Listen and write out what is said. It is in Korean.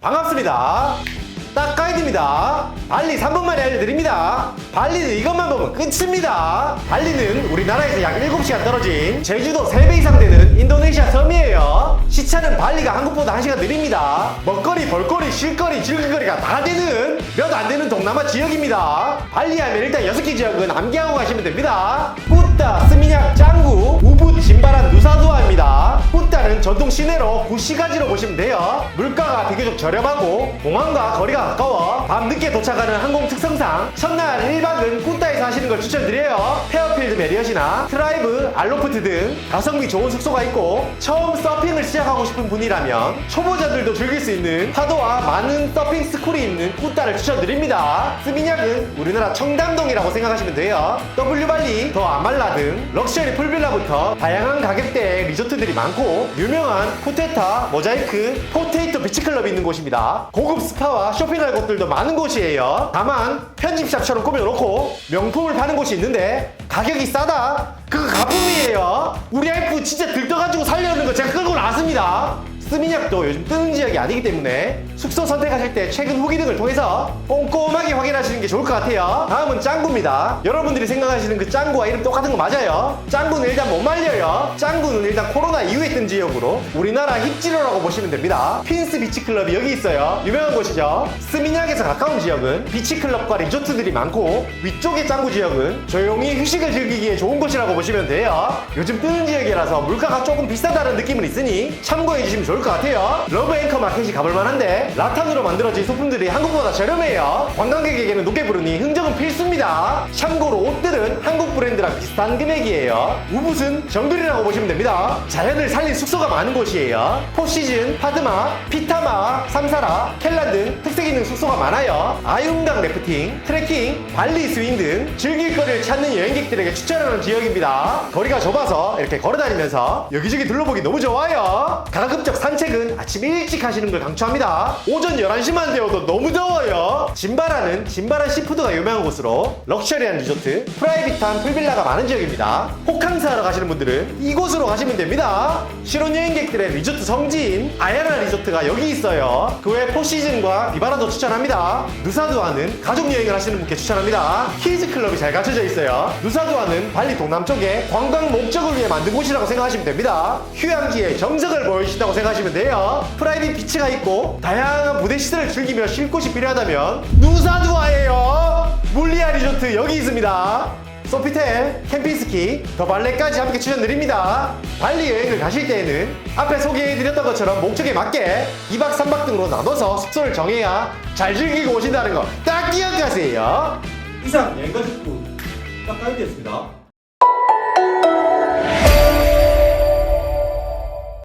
반갑습니다. 딱 가이드입니다. 발리 3분 만에 알려드립니다. 발리는 이것만 보면 끝입니다. 발리는 우리나라에서 약 7시간 떨어진 제주도 3배 이상 되는 인도네시아 섬이에요. 시차는 발리가 한국보다 1시간 느립니다. 먹거리, 볼거리, 쉴거리, 즐길거리가 다 되는 몇 안 되는 동남아 지역입니다. 발리 하면 일단 6개 지역은 암기하고 가시면 됩니다. 꾸따, 스미냑, 짱구, 구시가지로 보시면 돼요. 물가가 비교적 저렴하고 공항과 거리가 가까워 밤 늦게 도착하는 항공 특성상 첫날 1박은 꾸따에서 하시는 걸 추천드려요. 페어필드 메리엇이나 트라이브, 알로프트 등 가성비 좋은 숙소가 있고 처음 서핑을 시작하고 싶은 분이라면 초보자들도 즐길 수 있는 파도와 많은 서핑 스쿨이 있는 꾸따를 추천드립니다. 스미냑은 우리나라 청담동이라고 생각하시면 돼요. W발리, 더 아말라 등 럭셔리 풀빌라부터 다양한 가격대의 리조트들이 많고 유명한 포테타, 모자이크, 포테이토 비치클럽이 있는 곳입니다. 고급 스파와 쇼핑할 곳들도 많은 곳이에요. 다만 편집샵처럼 꾸며놓고 명품을 파는 곳이 있는데 가격이 싸다? 그거 가품이에요. 우리 와이프 진짜 들떠가지고 살려는 거 제가 끌고 나왔습니다. 스미냑도 요즘 뜨는 지역이 아니기 때문에 숙소 선택하실 때 최근 후기 등을 통해서 꼼꼼하 게 확인하시는 게 좋을 것 같아요. 다음은 짱구입니다. 여러분들이 생각하시는 그 짱구와 이름 똑같은 거 맞아요. 짱구는 일단 못 말려요. 짱구는 일단 코로나 이후에 뜬 지역으로 우리나라 힙지로라고 보시면 됩니다. 핀스 비치클럽이 여기 있어요. 유명한 곳이죠. 스미냑에서 가까운 지역은 비치클럽과 리조트들이 많고 위쪽의 짱구 지역은 조용히 휴식을 즐기기에 좋은 곳이라고 보시면 돼요. 요즘 뜨는 지역이라서 물가가 조금 비싸다는 느낌은 있으니 참고해 주시면 좋을 것 같아요. 러브 앵커 마켓이 가볼 만한데 라탄으로 만들어진 소품들이 한국보다 저렴해요. 관광객에게는 높게 부르니 흥정은 필수입니다. 참고로 옷들은 한국 브랜드랑 비슷한 금액이에요. 우붓은 정글이라고 보시면 됩니다. 자연을 살린 숙소가 많은 곳이에요. 포시즌, 파드마, 피타마, 삼사라, 켈란 등 특색 있는 숙소가 많아요. 아윤강 래프팅, 트레킹, 발리 스윙 등 즐길 거리를 찾는 여행객들에게 추천하는 지역입니다. 거리가 좁아서 이렇게 걸어다니면서 여기저기 둘러보기 너무 좋아요. 가급적 산책은 아침 일찍 하시는 걸 강추합니다. 오전 11시만 되어도 너무 더워요. 짐바라는 짐바 라 시푸드가 유명한 곳으로 럭셔리한 리조트, 프라이빗한 풀빌라가 많은 지역입니다. 호캉스 하러 가시는 분들은 이곳으로 가시면 됩니다. 신혼여행객들의 리조트 성지인 아야나 리조트가 여기 있어요. 그 외 포시즌과 비바라도 추천합니다. 누사두아는 가족 여행을 하시는 분께 추천합니다. 키즈 클럽이 잘 갖춰져 있어요. 누사두아는 발리 동남쪽에 관광 목적을 위해 만든 곳이라고 생각하시면 됩니다. 휴양지의 정석을 보여주신다고 생각하시면 돼요. 프라이빗 비치가 있고 다양한 무대 시설을 즐기며 쉴 곳이 필요하다면 누사두아예요. 물리아 리조트 여기 있습니다. 소피텔, 캠핑스키, 더 발레까지 함께 추천드립니다. 발리 여행을 가실 때에는 앞에 소개해드렸던 것처럼 목적에 맞게 2박 3박 등으로 나눠서 숙소를 정해야 잘 즐기고 오신다는 거 딱 기억하세요. 이상 여행가 직구 딱 가이드였습니다.